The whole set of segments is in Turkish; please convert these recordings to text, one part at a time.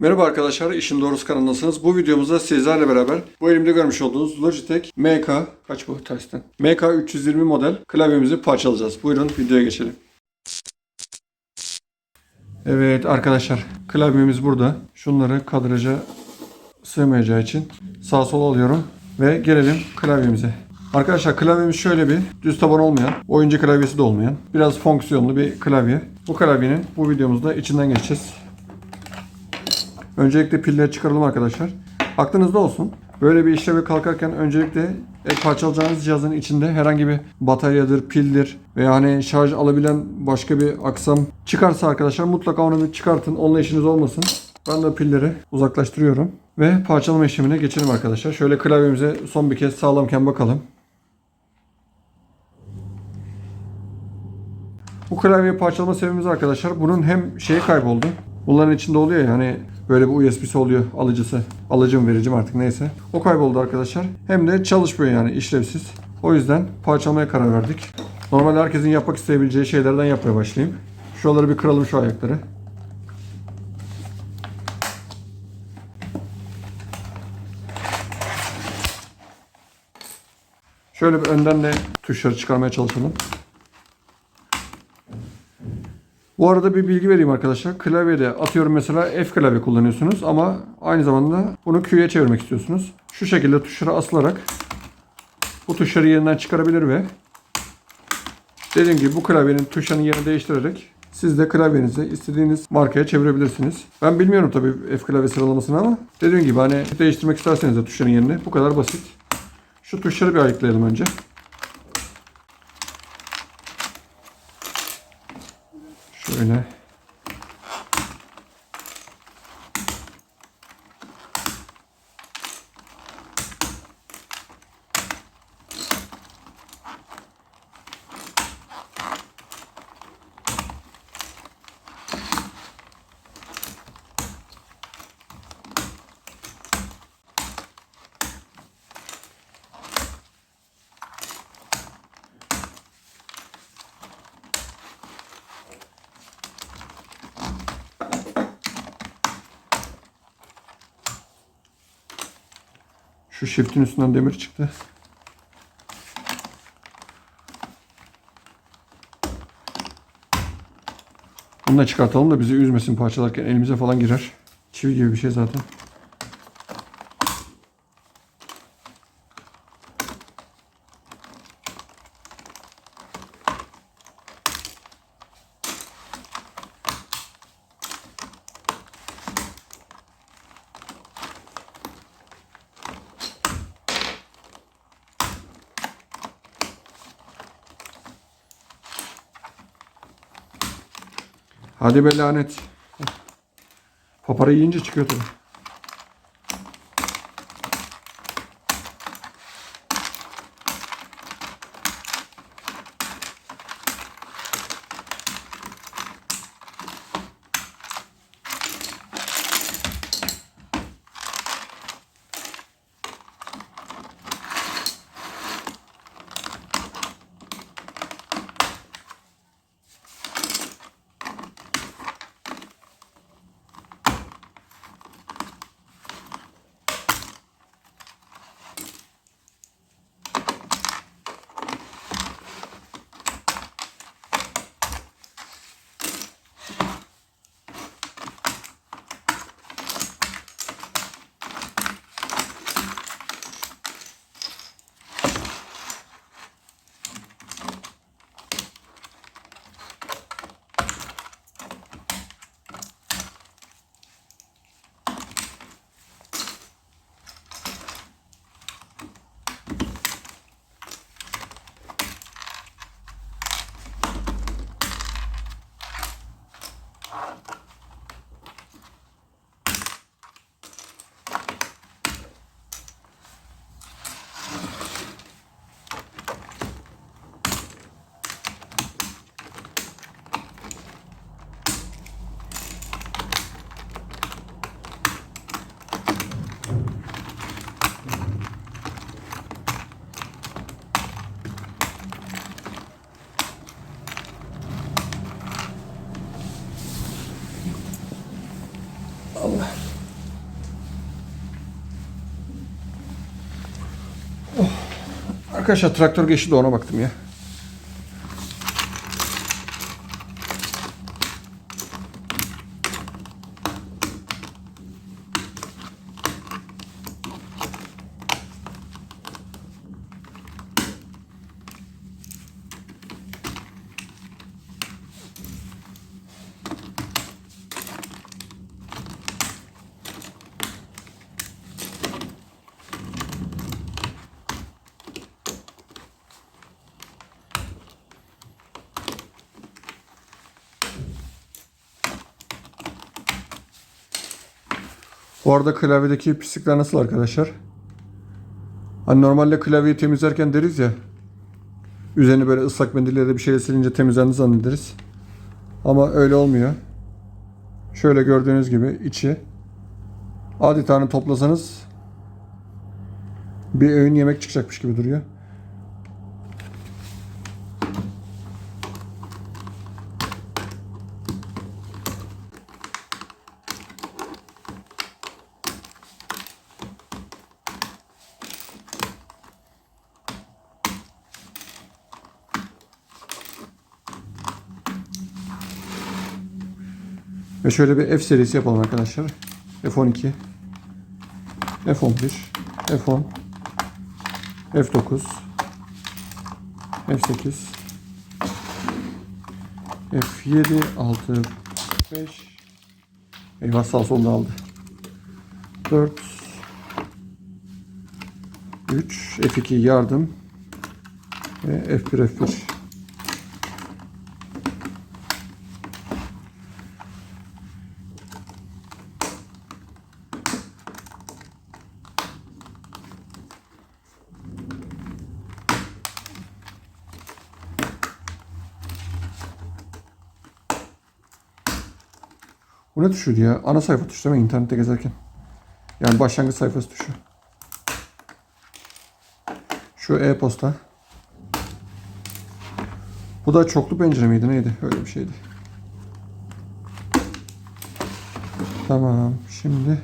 Merhaba arkadaşlar, İşin Doğrusu kanalındasınız. Bu videomuzda sizlerle beraber bu elimde görmüş olduğunuz Logitech MK, kaç bu tersten? MK 320 model klavyemizi parçalayacağız. Buyurun videoya geçelim. Evet arkadaşlar, klavyemiz burada. Şunları kadraja sığmayacağı için sağ sol alıyorum ve gelelim klavyemize. Arkadaşlar klavyemiz şöyle bir düz taban olmayan, oyuncu klavyesi de olmayan, biraz fonksiyonlu bir klavye. Bu klavyenin bu videomuzda içinden geçeceğiz. Öncelikle pilleri çıkaralım arkadaşlar. Aklınızda olsun. Böyle bir işleve kalkarken öncelikle parçalayacağınız cihazın içinde herhangi bir bataryadır, pildir veya hani şarj alabilen başka bir aksam çıkarsa arkadaşlar mutlaka onu bir çıkartın. Onunla işiniz olmasın. Ben de pilleri uzaklaştırıyorum. Ve parçalama işlemine geçelim arkadaşlar. Şöyle klavyemize son bir kez sağlamken bakalım. Bu klavye parçalama sebebimiz arkadaşlar bunun hem şeyi kayboldu. Bunların içinde oluyor ya hani böyle bir USB'si oluyor alıcısı. Alıcı mı vericim artık neyse. O kayboldu arkadaşlar. Hem de çalışmıyor yani işlevsiz. O yüzden parçalamaya karar verdik. Normalde herkesin yapmak isteyebileceği şeylerden yapmaya başlayayım. Şuraları bir kıralım şu ayakları. Şöyle bir önden de tuşları çıkarmaya çalışalım. Bu arada bir bilgi vereyim arkadaşlar. Klavyede atıyorum mesela F klavye kullanıyorsunuz ama aynı zamanda bunu Q'ye çevirmek istiyorsunuz. Şu şekilde tuşlara asılarak bu tuşları yerinden çıkarabilir ve dediğim gibi bu klavyenin tuşlarının yerini değiştirerek siz de klavyenizi istediğiniz markaya çevirebilirsiniz. Ben bilmiyorum tabii F klavye sıralamasını ama dediğim gibi hani değiştirmek isterseniz de tuşların yerini bu kadar basit. Şu tuşları bir ayıklayalım önce. Şöyle. Şu shift'in üstünden demir çıktı. Bunu da çıkartalım da bizi üzmesin parçalarken elimize falan girer. Çivi gibi bir şey zaten. Hadi be lanet. Papara yiyince çıkıyor tabii. Arkadaşlar traktör geçti de ona baktım ya. Bu arada klavyedeki pislikler nasıl arkadaşlar? Hani normalde klavyeyi temizlerken deriz ya. Üzerini böyle ıslak mendille de bir şeyle silince temizlendi zannederiz. Ama öyle olmuyor. Şöyle gördüğünüz gibi içi adeta hani toplasanız bir öğün yemek çıkacakmış gibi duruyor. Ve şöyle bir F serisi yapalım arkadaşlar. F12 F11 F10 F9 F8 F7 6 5 Eyvah sağ solda aldı. 4 3 F2 yardım ve F1 F1 Bu ne tuşuydu ya? Ana sayfa tuşu değil mi? İnternette gezerken. Yani başlangıç sayfası tuşu. Şu e-posta. Bu da çoklu pencere miydi neydi? Öyle bir şeydi. Tamam. Şimdi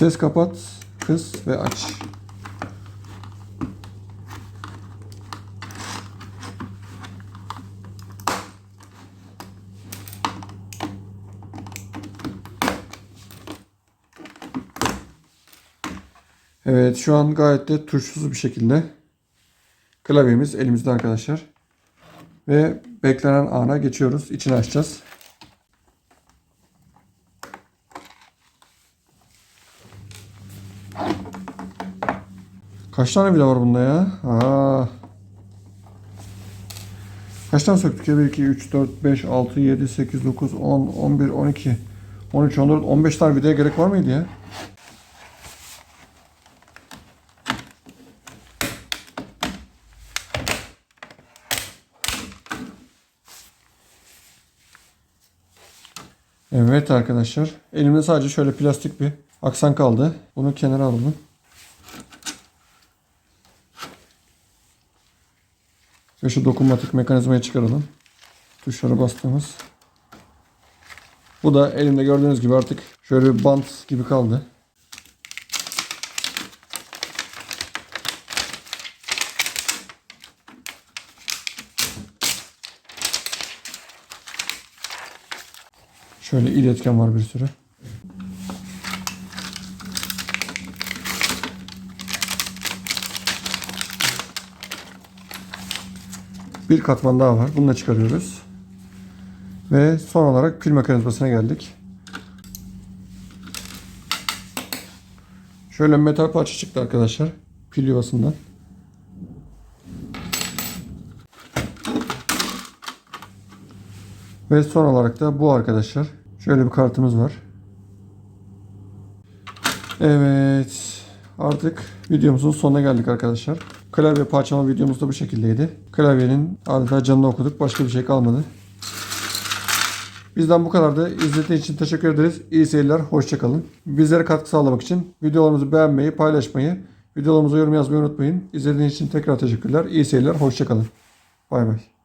ses kapat, kıs ve aç. Evet şu an gayet de tuşsuz bir şekilde klavyemiz elimizde arkadaşlar. Ve beklenen ana geçiyoruz. İçini açacağız. Kaç tane bile var bunda ya? Aa. Kaç tane söktük ya? 1, 2, 3, 4, 5, 6, 7, 8, 9, 10, 11, 12, 13, 14, 15 tane vidaya gerek var mıydı ya? Evet arkadaşlar. Elimde sadece şöyle plastik bir aksan kaldı. Bunu kenara alalım. Ve şu dokunmatik mekanizmayı çıkaralım. Tuşlara bastığımız. Bu da elimde gördüğünüz gibi artık şöyle bir bant gibi kaldı. Şöyle iletken var bir sürü. Bir katman daha var. Bunu da çıkarıyoruz. Ve son olarak pil mekanizmasına geldik. Şöyle metal parça çıktı arkadaşlar. Pil yuvasından. Ve son olarak da bu arkadaşlar. Şöyle bir kartımız var. Evet. Artık videomuzun sonuna geldik arkadaşlar. Klavye parçalama videomuz da bu şekildeydi. Klavyenin adeta canını okuduk. Başka bir şey kalmadı. Bizden bu kadar da izlediğiniz için teşekkür ederiz. İyi seyirler. Hoşçakalın. Bizlere katkı sağlamak için videolarımızı beğenmeyi, paylaşmayı, videolarımıza yorum yazmayı unutmayın. İzlediğiniz için tekrar teşekkürler. İyi seyirler. Hoşçakalın. Bay bay.